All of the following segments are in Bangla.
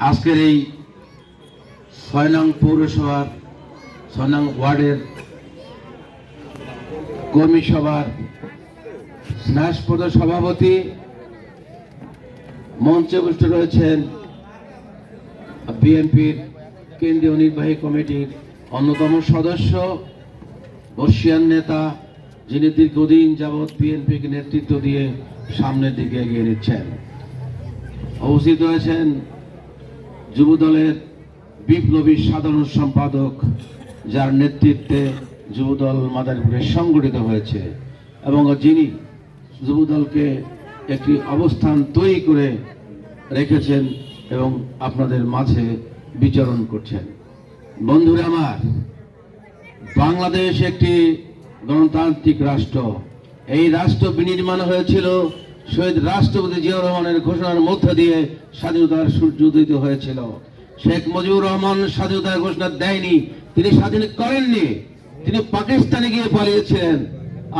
আজকের এই ছয় নং পৌরসভার, ছয় নং ওয়ার্ডের কর্মী সভার স্নাসপদ সভাপতি মঞ্চে উপস্থিত রয়েছেন বিএনপির কেন্দ্রীয় নির্বাহী কমিটির অন্যতম সদস্য, বর্ষিয়ান নেতা যিনি দীর্ঘদিন যাবৎ বিএনপিকে নেতৃত্ব দিয়ে সামনের দিকে এগিয়ে নিচ্ছেন। উপস্থিত রয়েছেন যুবদলের বিপ্লবী সাধারণ সম্পাদক, যার নেতৃত্বে যুবদল মাদারীপুরে সংগঠিত হয়েছে এবং যিনি যুবদলকে একটি অবস্থান তৈরি করে রেখেছেন এবং আপনাদের মাঝে বিচরণ করছেন। বন্ধুরা আমার, বাংলাদেশ একটি গণতান্ত্রিক রাষ্ট্র। এই রাষ্ট্র বিনির্মাণ হয়েছিল শহীদ রাষ্ট্রপতি জিয়াউর রহমানের ঘোষণার মধ্য দিয়ে স্বাধীনতার সূর্য উদিত হয়েছিল। শেখ মুজিবুর রহমান স্বাধীনতার ঘোষণা দেয়নি, তিনি স্বাধীন করেননি। তিনি পাকিস্তানে গিয়ে পালিয়েছিলেন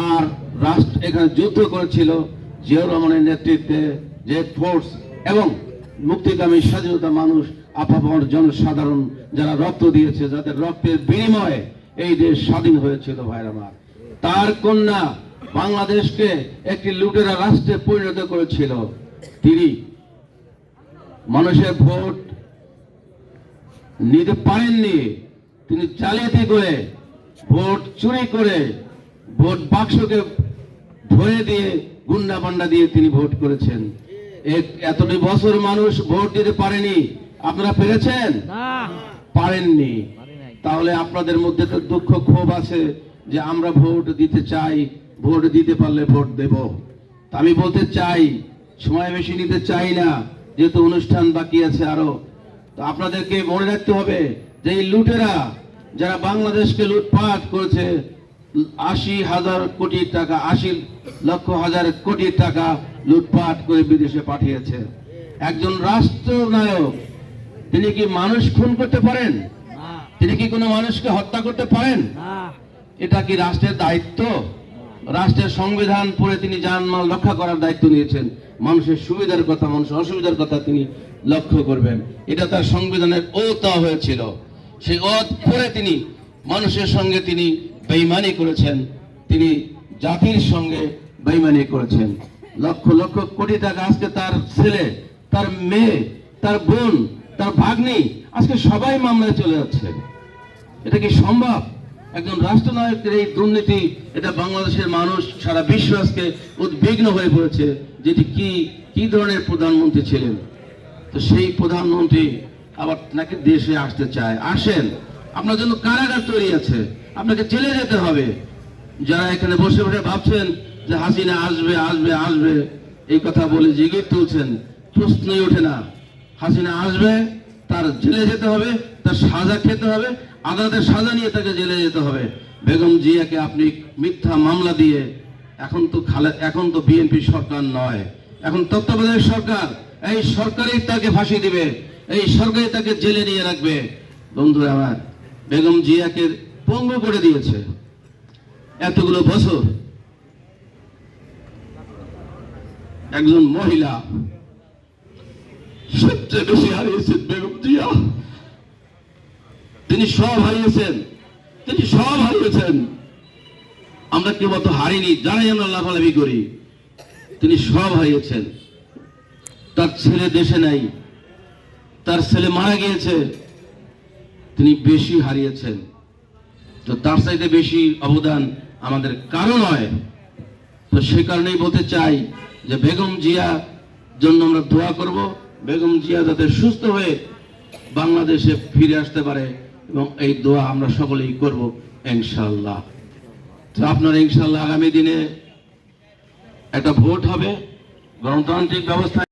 আর রাষ্ট্র এখানে যুদ্ধ করেছিল জিয়াউর রহমানের নেতৃত্বে যে ফোর্স এবং মুক্তিকামী স্বাধীনতা মানুষ, আপামর জনসাধারণ যারা রক্ত দিয়েছে, যাদের রক্তের বিনিময়ে এই দেশ স্বাধীন হয়েছিল ভাইরামার তার কন্যা বাংলাদেশকে একটি লুটেরা রাষ্ট্রে পরিণত করেছিল। তিনি মানুষের ভোট নিতে পারেননি। তিনি জালিয়াতি করে ভোট চুরি করে ভোট বাক্সকে ধরে দিয়ে গুন্ডা পান্ডা দিয়ে তিনি ভোট করেছেন। এতটি বছর মানুষ ভোট দিতে পারেনি। আপনারা পেরেছেন? পারেননি। তাহলে আপনাদের মধ্যে তো দুঃখ ক্ষোভ আছে যে আমরা ভোট দিতে চাই। ভোট দিতে পারলে ভোট দেব। আমি বলতে চাই সময় বেশি নিতে চাই না যেহেতু অনুষ্ঠান বাকি আছে আরও। তো আপনাদেরকে মনে রাখতে হবে যে এই লুটেরা যারা বাংলাদেশকে লুটপাট করেছে আশি হাজার কোটি টাকা আশি লক্ষ হাজার কোটি টাকা লুটপাট করে বিদেশে পাঠিয়েছে। একজন রাষ্ট্রনায়ক তিনি কি মানুষ খুন করতে পারেন? তিনি কি কোনো মানুষকে হত্যা করতে পারেন? এটা কি রাষ্ট্রের দায়িত্ব? রাষ্ট্রের সংবিধান পড়ে তিনি জানমাল রক্ষা করার দায়িত্ব নিয়েছেন। মানুষের সুবিধার কথা, মানুষের অসুবিধার কথা তিনি লক্ষ্য করবেন। এটা তার সংবিধানের ওতা হয়েছিল। সেই ওত পড়ে তিনি মানুষের সঙ্গে তিনি বেইমানি করেছেন। তিনি জাতির সঙ্গে বেইমানি করেছেন। লক্ষ লক্ষ কোটি টাকা আজকে তার ছেলে, তার মেয়ে, তার বোন, তার ভাগ্নি আজকে সবাই মামলায় চলে যাচ্ছে। এটা কি সম্ভব? একজন রাষ্ট্রনায়কের এই দুর্নীতি, এটা বাংলাদেশের মানুষ সারা বিশ্ব আজকে উদ্বিগ্ন হয়ে পড়েছে যেটি কি কি ধরনের প্রধানমন্ত্রী ছিলেন। তো সেই প্রধানমন্ত্রী আবার নাকি দেশে আসতে চায়। আসেন। আপনার জন্য কারাগার তৈরি আছে। আপনাকে জেলে যেতে হবে। যারা এখানে বসে বসে ভাবছেন যে হাসিনা আসবে আসবে আসবে, এই কথা বলে জিগির তুলছেন, প্রশ্নই ওঠে না। হাসিনা আসবে তার জেলে যেতে হবে, তার সাজা খেতে হবে, আদালতের সাজা নিয়ে তাকে জেলে যেতে হবে। বেগম জিয়াকে আপনি মিথ্যা মামলা দিয়ে এখন তো খালে, এখন তো বিএনপি সরকার নয়। এখন তত্ত্বাবধায়ক সরকার, এই সরকারই তাকে ফাঁসি দিবে, এই সরকারই তাকে জেলে নিয়ে রাখবে। বন্ধুরা আমার, বেগম জিয়াকে পঙ্গু করে দিয়েছে এতগুলো বছর। একজন মহিলা সবচেয়ে বেশি হারিয়েছেন বেগম জিয়া। তিনি সব হারিয়েছেন। তিনি সব হারিয়েছেন। আমরা কেউ অত হারিনি জানাই আমরা লাফালাফি করি, তিনি সব হারিয়েছেন। তার ছেলে দেশে নাই, তার ছেলে মারা গিয়েছে, তিনি বেশি হারিয়েছেন। তো তার চাইতে বেশি অবদান আমাদের কারও নয়। তো সে কারণেই বলতে চাই যে বেগম জিয়া জন্য আমরা দোয়া করব। বেগম জিয়া যাতে সুস্থ হয়ে বাংলাদেশে ফিরে আসতে পারে, এবং এই দোয়া আমরা সকলেই করব ইনশাল্লাহ তো আপনার ইনশাল্লাহ আগামী দিনে একটা ভোট হবে, গণতান্ত্রিক ব্যবস্থা